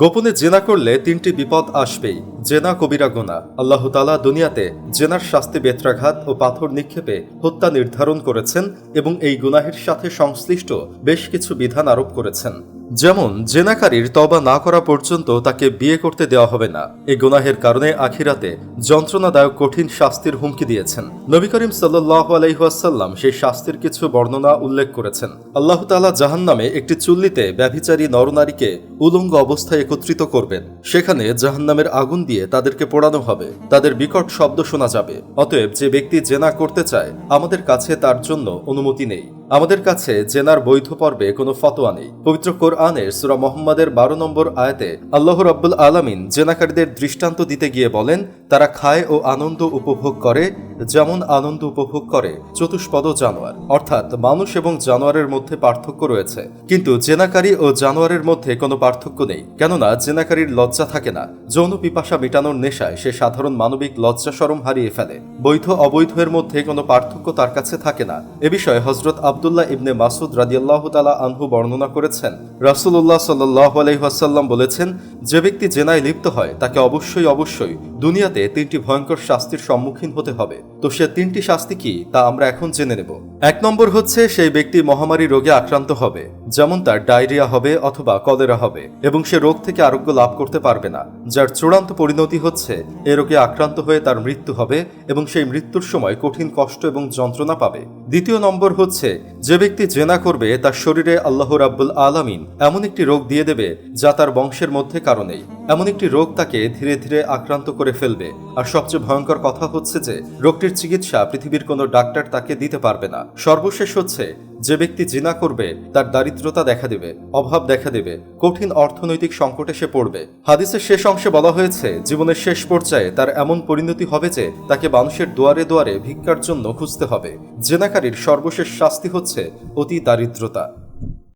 গোপনে জেনা করলে তিনটি বিপদ আসবেই। জেনা কবিরা গোনা। আল্লাহ তালা দুনিয়াতে জেনার শাস্তি বেত্রাঘাত ও পাথর নিক্ষেপে হত্যা নির্ধারণ করেছেন এবং এই গুনাহের সাথে সংশ্লিষ্ট বেশ কিছু বিধান আরোপ করেছেন। যেমন, জেনাকারীর তবা না করা পর্যন্ত তাকে বিয়ে করতে দেওয়া হবে না। এই গুনাহের কারণে আখিরাতে যন্ত্রণাদায়ক কঠিন শাস্তির হুমকি দিয়েছেন। নবী করিম সাল্লাহ আলাইহাসাল্লাম সেই শাস্তির কিছু বর্ণনা উল্লেখ করেছেন। আল্লাহ তালা জাহান্নামে একটি চুল্লিতে ব্যভিচারী নরনারীকে উলঙ্গ অবস্থায় একত্রিত করবেন। সেখানে জাহান্নামের আগুন দিয়ে তাদেরকে পোড়ানো হবে। তাদের বিকট শব্দ শোনা যাবে। অতএব যে ব্যক্তি জেনা করতে চায়, আমাদের কাছে তার জন্য অনুমতি নেই। আমাদের কাছে জেনার বৈধ পর্বে কোনো ফতোয়া নেই। পবিত্র কোরআনের সুরা মোহাম্মদের বারো নম্বর আয়াতে আল্লাহ রাব্বুল আলামিন জেনাকারীদের দৃষ্টান্ত দিতে গিয়ে বলেন, তারা খায় ও আনন্দ উপভোগ করে, যেমন আনন্দ উপভোগ করে চতুষ্পদ জানোয়ার। অর্থাৎ মানুষ এবং জানোয়ারের মধ্যে পার্থক্য রয়েছে। কিন্তু জেনাকারী ও জানোয়ারের মধ্যে কোনো পার্থক্য নেই, কেননা জেনাকারীর লজ্জা থাকে না। যৌন পিপাসা মেটানোর নেশায় সে সাধারণ মানবিক লজ্জা সরম হারিয়ে ফেলে। বৈধ অবৈধের মধ্যে কোনো পার্থক্য তার কাছে থাকে না। এ বিষয়ে হজরত আবদুল্লাহ ইবনে মাসুদ রাদিয়াল্লাহ তালা আনহু বর্ণনা করেছেন রাসুল্লাহ সাল্লাহ আলহিহাসাল্লাম বলেছেন, যে ব্যক্তি জেনায় লিপ্ত হয়, তাকে অবশ্যই অবশ্যই দুনিয়াতে তিনটি ভয়ঙ্কর শাস্তির সম্মুখীন হতে হবে। তো সে তিনটি শাস্তি কি তা আমরা এখন জেনে নেব। এক নম্বর হচ্ছে সেই ব্যক্তি মহামারী রোগে আক্রান্ত হবে, যেমন তার ডায়রিয়া হবে অথবা কলেরা হবে, এবং সে রোগ থেকে আরোগ্য লাভ করতে পারবে না, যার চূড়ান্ত পরিণতি হচ্ছে এ রোগে আক্রান্ত হয়ে তার মৃত্যু হবে এবং সেই মৃত্যুর সময় কঠিন কষ্ট এবং যন্ত্রণা পাবে। দ্বিতীয় নম্বর হচ্ছে যে ব্যক্তি জেনা করবে তার শরীরে আল্লাহ রাব্বুল আলামিন এমন একটি রোগ দিয়ে দেবে যা তার বংশের মধ্যে কারণেই এমন একটি রোগ তাকে ধীরে ধীরে আক্রান্ত করে ফেলবে। আর সবচেয়ে ভয়ঙ্কর কথা হচ্ছে যে রোগটির চিকিৎসা পৃথিবীর কোনো ডাক্তার তাকে দিতে পারবে না। সর্বশেষ হচ্ছে, যে ব্যক্তি জিনা করবে, তার দারিদ্রতা দেখা দেবে, অভাব দেখা দেবে, কঠিন অর্থনৈতিক সংকটে সে পড়বে। হাদিসের শেষ অংশে বলা হয়েছে, জীবনের শেষ পর্যায়ে তার এমন পরিণতি হবে যে তাকে মানুষের দুয়ারে দুয়ারে ভিক্ষার জন্য খুঁজতে হবে। জেনাকারীর সর্বশেষ শাস্তি হচ্ছে অতি দারিদ্রতা।